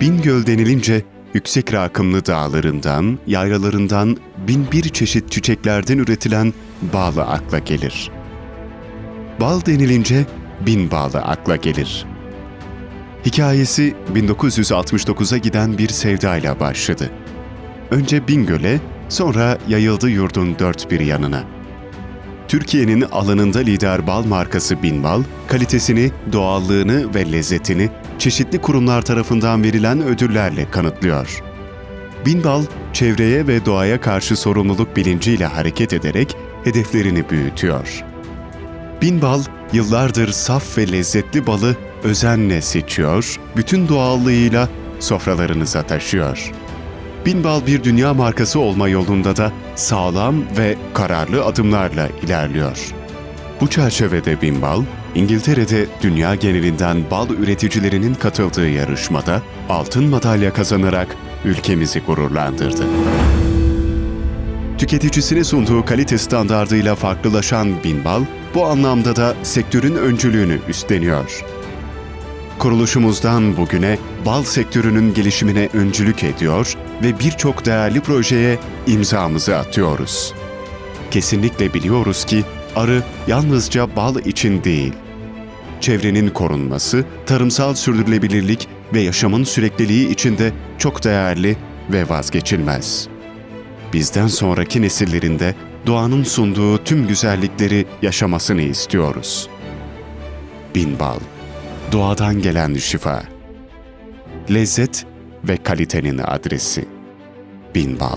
Bingöl denilince yüksek rakımlı dağlarından, yaylalarından bin bir çeşit çiçeklerden üretilen bağlı akla gelir. Bal denilince bin bağlı akla gelir. Hikayesi 1969'a giden bir sevdayla başladı. Önce Bingöl'e, sonra yayıldı yurdun dört bir yanına. Türkiye'nin alanında lider bal markası Binbal, kalitesini, doğallığını ve lezzetini çeşitli kurumlar tarafından verilen ödüllerle kanıtlıyor. Binbal, çevreye ve doğaya karşı sorumluluk bilinciyle hareket ederek hedeflerini büyütüyor. Binbal, yıllardır saf ve lezzetli balı özenle seçiyor, bütün doğallığıyla sofralarınıza taşıyor. Binbal bir dünya markası olma yolunda da sağlam ve kararlı adımlarla ilerliyor. Bu çerçevede Binbal, İngiltere'de dünya genelinden bal üreticilerinin katıldığı yarışmada altın madalya kazanarak ülkemizi gururlandırdı. Tüketicisine sunduğu kalite standardıyla farklılaşan Binbal, bu anlamda da sektörün öncülüğünü üstleniyor. Kuruluşumuzdan bugüne bal sektörünün gelişimine öncülük ediyor ve birçok değerli projeye imzamızı atıyoruz. Kesinlikle biliyoruz ki arı yalnızca bal için değil, çevrenin korunması, tarımsal sürdürülebilirlik ve yaşamın sürekliliği için de çok değerli ve vazgeçilmez. Bizden sonraki nesillerinde doğanın sunduğu tüm güzellikleri yaşamasını istiyoruz. Binbal Doğadan gelen şifa. Lezzet ve kalitenin adresi. Binbal.